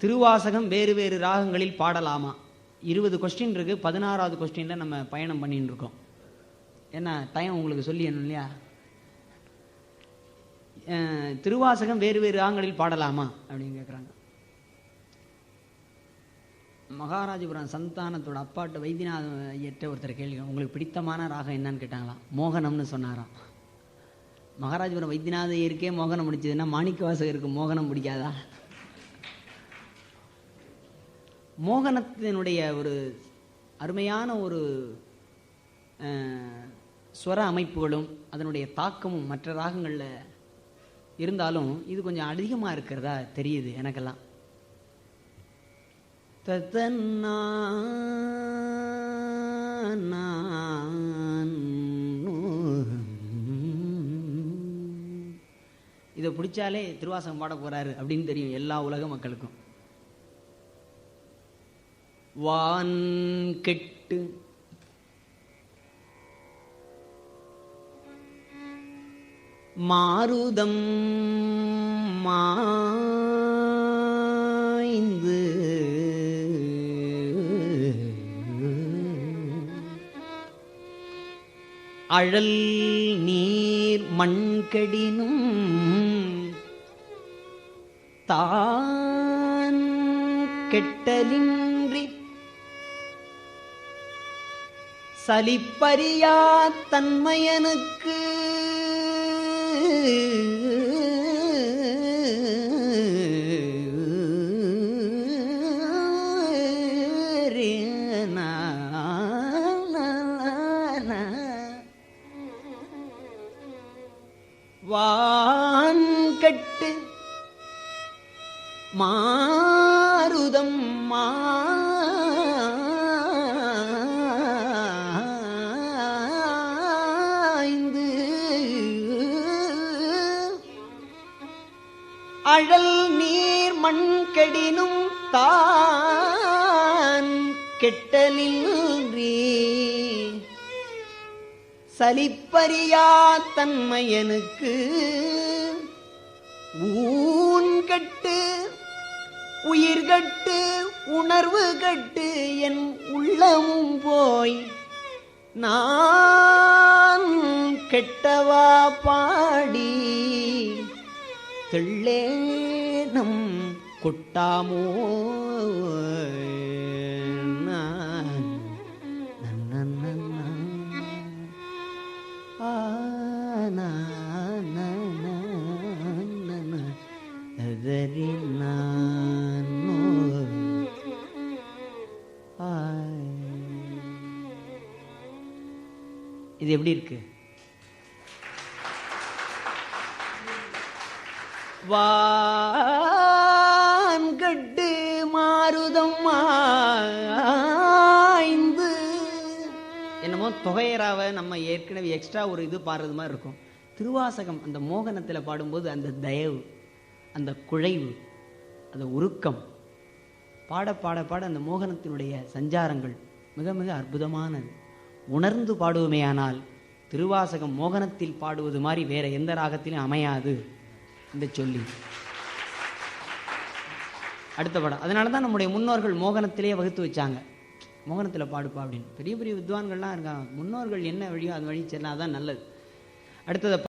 திருவாசகம் வேறு வேறு ராகங்களில் பாடலாமா? இருபது கொஸ்டின் இருக்கு பதினாறாவது கொஸ்டினில் நம்ம பயணம் பண்ணிட்டு இருக்கோம். என்ன டைம் உங்களுக்கு சொல்லியணும் இல்லையா? அஹ், திருவாசகம் வேறு வேறு ராகங்களில் பாடலாமா? அப்படின்னு கேட்குறாங்க மகாராஜபுரம் சந்தானத்தோட அப்பாட்ட வைத்தியநாத ஐயர்கிட்ட ஒருத்தர் கேள்வி உங்களுக்கு பிடித்தமான ராகம் என்னன்னு கேட்டாங்களாம் மோகனம்னு சொன்னாராம். மகாராஜபுரம் வைத்தியநாத ஐயருக்கே மோகனம் பிடிச்சதுன்னா மாணிக்க வாசகருக்கு மோகனம் பிடிக்காதா? மோகனத்தினுடைய ஒரு அருமையான ஒரு ஸ்வர அமைப்புகளும் அதனுடைய தாக்கமும் மற்ற ராகங்களில் இருந்தாலும் இது கொஞ்சம் அதிகமாக இருக்கிறதா தெரியுது எனக்கெல்லாம். தத்தன்னா இதை பிடிச்சாலே திருவாசகம் பாட போறாரு அப்படின்னு தெரியும் எல்லா உலக மக்களுக்கும். வான் கெட்டு. மாருதம் மாய்ந்து. அழல் நீர் மண்கடினும் தான் கெட்டலின் சலிப்பறியா தன்மையனுக்கு? வான் கட்டு மாருதம் மா அழல் நீர் மண் கெடினும் தான் கெட்டலின்றி சலிப்பறியா தன்மையனுக்கு ஊன் கட்டு உயிர் உணர்வு கட்டு என் உள்ளமும் போய் நான் கெட்டவா பாடி தெள்ளேனம் கொட்டாமோ நான் நன்னன்னன்னா. ஆ, நா, நா, நா, நா, நா. அதரி நானோ. ஆய். இது எப்படி இருக்கு வான்கட்டு மாறுதம் ஆய்ந்து என்னமோ தொகையராவை நம்ம ஏற்கனவே எக்ஸ்ட்ரா ஒரு இது பாடுறது மாதிரி இருக்கும். திருவாசகம் அந்த மோகனத்தில் பாடும்போது அந்த தயவு அந்த குழைவு அந்த உருக்கம். பாட பாட பாட அந்த மோகனத்தினுடைய சஞ்சாரங்கள் மிக மிக அற்புதமானது. உணர்ந்து பாடுவோமேயானால் திருவாசகம் மோகனத்தில் பாடுவது மாதிரி வேற எந்த ராகத்திலும் அமையாது. இந்த சொல்லி அடுத்த படம். அதனால தான் நம்முடைய முன்னோர்கள் மோகனத்திலேயே வகுத்து வச்சாங்க. மோகனத்தில் பாடுப்பா அப்படின்னு. பெரிய பெரிய வித்வான்கள்லாம் இருக்காங்க. முன்னோர்கள் என்ன வழியோ அது வழி சென்னா தான் நல்லது. அடுத்ததை